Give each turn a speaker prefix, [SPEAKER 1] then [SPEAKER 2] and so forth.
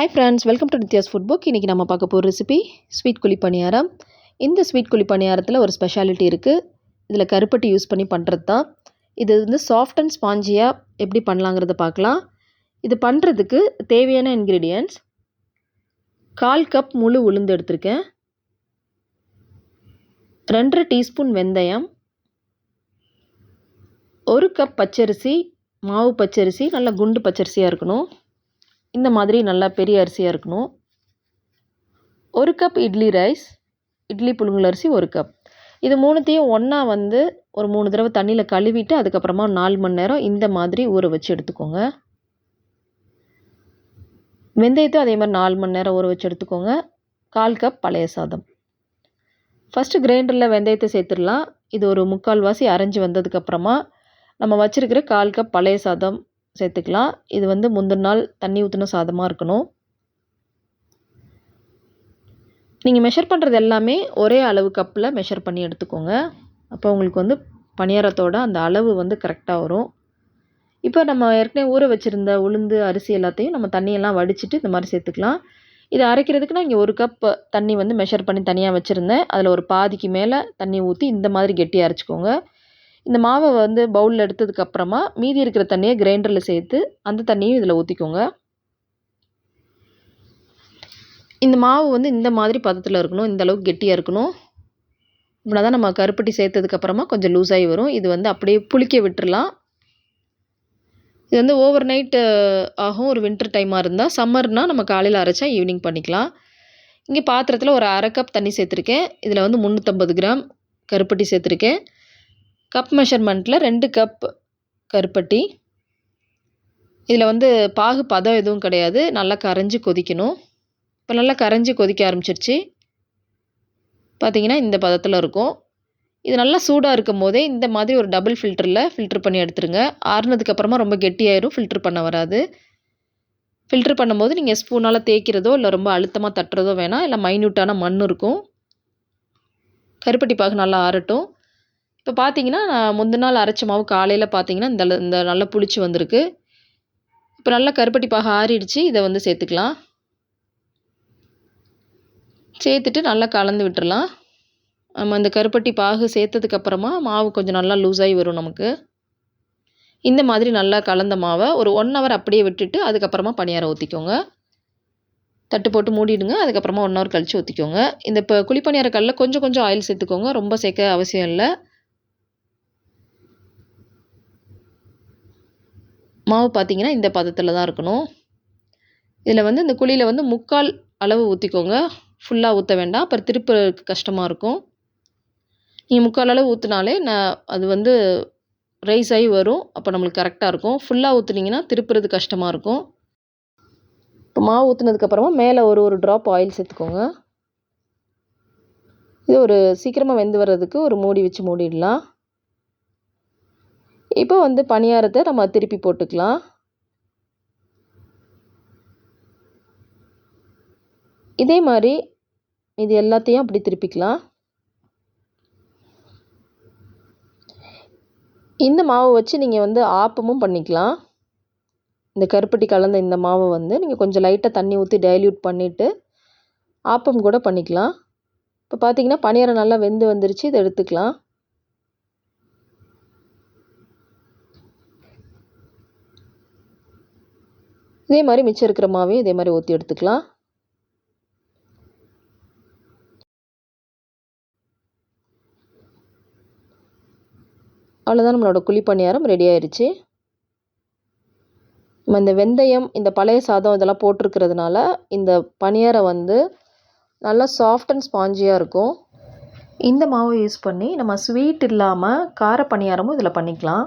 [SPEAKER 1] Hi friends welcome to Nithya's food book இன்றைக்கி நம்ம பார்க்க போகிற ரெசிபி ஸ்வீட் குழி பணியாரம். இந்த ஸ்வீட் குழி பணியாரத்தில் ஒரு ஸ்பெஷாலிட்டி இருக்குது இதில் கருப்பட்டி யூஸ் பண்ணி பண்ணுறது தான் இது வந்து சாஃப்ட் அண்ட் ஸ்பாஞ்சியாக எப்படி பண்ணலாங்கிறத பார்க்கலாம். இது பண்ணுறதுக்கு தேவையான இன்க்ரீடியன்ட்ஸ் கால் கப் முழு உளுந்து எடுத்திருக்கேன். ரெண்டரை டீஸ்பூன் வெந்தயம் ஒரு கப் பச்சரிசி மாவு பச்சரிசி நல்லா குண்டு பச்சரிசியாக இருக்கணும். இந்த மாதிரி நல்லா பெரிய அரிசியாக இருக்கணும். ஒரு கப் இட்லி ரைஸ் இட்லி புழுங்கல் அரிசி ஒரு கப் இது மூணுத்தையும் ஒன்றா வந்து ஒரு மூணு தடவை தண்ணியில் கழுவிட்டு அதுக்கப்புறமா நாலு மணி நேரம் இந்த மாதிரி ஊற வச்சு எடுத்துக்கோங்க. வெந்தயத்தையும் அதே மாதிரி நாலு மணி நேரம் ஊற வச்சு எடுத்துக்கோங்க. கால் கப் பழைய சாதம். ஃபஸ்ட்டு கிரைண்டரில் வெந்தயத்தை சேர்த்துடலாம். இது ஒரு முக்கால் வாசி அரைஞ்சி வந்ததுக்கப்புறமா நம்ம வச்சுருக்கிற கால் கப் பழைய சாதம் சேர்த்துக்கலாம். இது வந்து முந்தின நாள் தண்ணி ஊற்றின சாதமாக இருக்கணும். நீங்கள் மெஷர் பண்ணுறது எல்லாமே ஒரே அளவு கப்பில் மெஷர் பண்ணி எடுத்துக்கோங்க. அப்போ உங்களுக்கு வந்து பணியாரத்தோட அந்த அளவு வந்து கரெக்டாக வரும். இப்போ நம்ம ஏற்கனவே ஊற வச்சுருந்த உளுந்து அரிசி எல்லாத்தையும் நம்ம தண்ணியெல்லாம் வடிச்சிட்டு இந்த மாதிரி சேர்த்துக்கலாம். இதை அரைக்கிறதுக்கு நான் இங்கே ஒரு கப் தண்ணி வந்து மெஷர் பண்ணி தனியாக வச்சுருந்தேன். அதில் ஒரு பாதிக்கு மேலே தண்ணி ஊற்றி இந்த மாதிரி கெட்டியாக அரைச்சிக்கோங்க. இந்த மாவை வந்து பவுலில் எடுத்ததுக்கப்புறமா மீதி இருக்கிற தண்ணியை கிரைண்டரில் சேர்த்து அந்த தண்ணியும் இதில் ஊற்றிக்கோங்க இந்த மாவு வந்து இந்த மாதிரி பதத்தில் இருக்கணும் இந்த அளவுக்கு கெட்டியாக இருக்கணும். இப்படின்னா தான் நம்ம கருப்பட்டி சேர்த்ததுக்கப்புறமா கொஞ்சம் லூஸாகி வரும். இது வந்து அப்படியே புளிக்க விட்டுறலாம். இது வந்து ஓவர் நைட்டு ஆகும். ஒரு வின்டர் டைமாக இருந்தால் சம்மர்னால் நம்ம காலையில் அரைச்சா ஈவினிங் பண்ணிக்கலாம். இங்கே பாத்திரத்தில் ஒரு அரை கப் தண்ணி சேர்த்துருக்கேன். இதில் வந்து முந்நூற்றம்பது கிராம் கருப்பட்டி சேர்த்துருக்கேன். கப் மெஷர்மெண்ட்டில் ரெண்டு கப் கருப்பட்டி. இதில் வந்து பாகு பதம் எதுவும் கிடையாது. நல்லா கரைஞ்சி கொதிக்கணும். இப்போ நல்லா கரைஞ்சி கொதிக்க ஆரம்பிச்சிருச்சு. பார்த்தீங்கன்னா இந்த பதத்தில் இருக்கும். இது நல்லா சூடாக இருக்கும் போதே இந்த மாதிரி ஒரு டபுள் ஃபில்டரில் ஃபில்ட்ரு பண்ணி எடுத்துருங்க. ஆறுனதுக்கப்புறமா ரொம்ப கெட்டியாயிரும். ஃபில்ட்ரு பண்ண வராது. ஃபில்ட்ரு பண்ணும்போது நீங்கள் ஸ்பூனால் தேய்க்கிறதோ இல்லை ரொம்ப அழுத்தமாக தட்டுறதோ வேணாம். இல்லை மைன்யூட்டான மண் இருக்கும். கருப்பட்டி பாகு நல்லா ஆறட்டும். இப்போ பார்த்தீங்கன்னா முந்தின நாள் அரைச்ச மாவு காலையில் பார்த்தீங்கன்னா இந்த இந்த நல்லா புளிச்சு வந்திருக்கு. இப்போ நல்லா கருப்பட்டி பாகு ஆறிடுச்சு. இதை வந்து சேர்த்துக்கலாம். சேர்த்துட்டு நல்லா கலந்து விட்டுடலாம் நம்ம இந்த கருப்பட்டி பாகு சேர்த்ததுக்கப்புறமா மாவு கொஞ்சம் நல்லா லூஸாகி வரும் நமக்கு. இந்த மாதிரி நல்லா கலந்த மாவை ஒரு ஒன் ஹவர் அப்படியே விட்டுட்டு அதுக்கப்புறமா பணியாரம் ஊற்றிக்கோங்க தட்டு போட்டு மூடிடுங்க. அதுக்கப்புறமா ஒன் ஹவர் கழித்து ஊற்றிக்கோங்க இந்த இப்போ குழிப்பணியார கல்லில் கொஞ்சம் கொஞ்சம் ஆயில் சேர்த்துக்கோங்க. ரொம்ப சேர்க்க அவசியம் இல்லை. மாவு பார்த்தீங்கன்னா இந்த பதத்தில் தான் இருக்கணும். இதில் வந்து இந்த குழியில் வந்து முக்கால் அளவு ஊற்றிக்கோங்க ஃபுல்லாக ஊற்ற வேண்டாம். அப்புறம் திருப்புறதுக்கு கஷ்டமாக இருக்கும். நீங்கள் முக்கால் அளவு ஊற்றினாலே நான் அது வந்து ரைஸ் ஆகி வரும். அப்போ நம்மளுக்கு கரெக்டாக இருக்கும். ஃபுல்லாக ஊற்றுனீங்கன்னா திருப்புறது கஷ்டமாக இருக்கும். இப்போ மாவு ஊற்றுனதுக்கப்புறமா மேலே ஒரு ஒரு ட்ராப் ஆயில் சேர்த்துக்கோங்க. இது ஒரு சீக்கிரமாக வெந்து வர்றதுக்கு ஒரு மூடி வச்சு மூடிடலாம். இப்போ வந்து பணியாரத்தை நம்ம திருப்பி போட்டுக்கலாம். இதே மாதிரி இது எல்லாத்தையும் அப்படி திருப்பிக்கலாம். இந்த மாவை வச்சு நீங்கள் வந்து ஆப்பமும் பண்ணிக்கலாம். இந்த கருப்பட்டி கலந்த இந்த மாவை வந்து நீங்கள் கொஞ்சம் லைட்டாக தண்ணி ஊற்றி டைல்யூட் பண்ணிவிட்டு ஆப்பம் கூட பண்ணிக்கலாம். இப்போ பார்த்தீங்கன்னா பணியாரம் நல்லா வெந்து வந்துருச்சு இதை எடுத்துக்கலாம். இதே மாதிரி மிச்சம் இருக்கிற மாவையும் இதே மாதிரி ஊற்றி எடுத்துக்கலாம். அவ்வளோதான் நம்மளோட குழி பணியாரம் ரெடி ஆயிடுச்சு நம்ம இந்த வெந்தயம் இந்த பழைய சாதம் இதெல்லாம் போட்டிருக்கிறதுனால இந்த பணியாரம் வந்து நல்லா சாஃப்ட் அண்ட் ஸ்பாஞ்சியாக இருக்கும். இந்த மாவை யூஸ் பண்ணி நம்ம ஸ்வீட் இல்லாமல் கார பணியாரமும் இதில் பண்ணிக்கலாம்.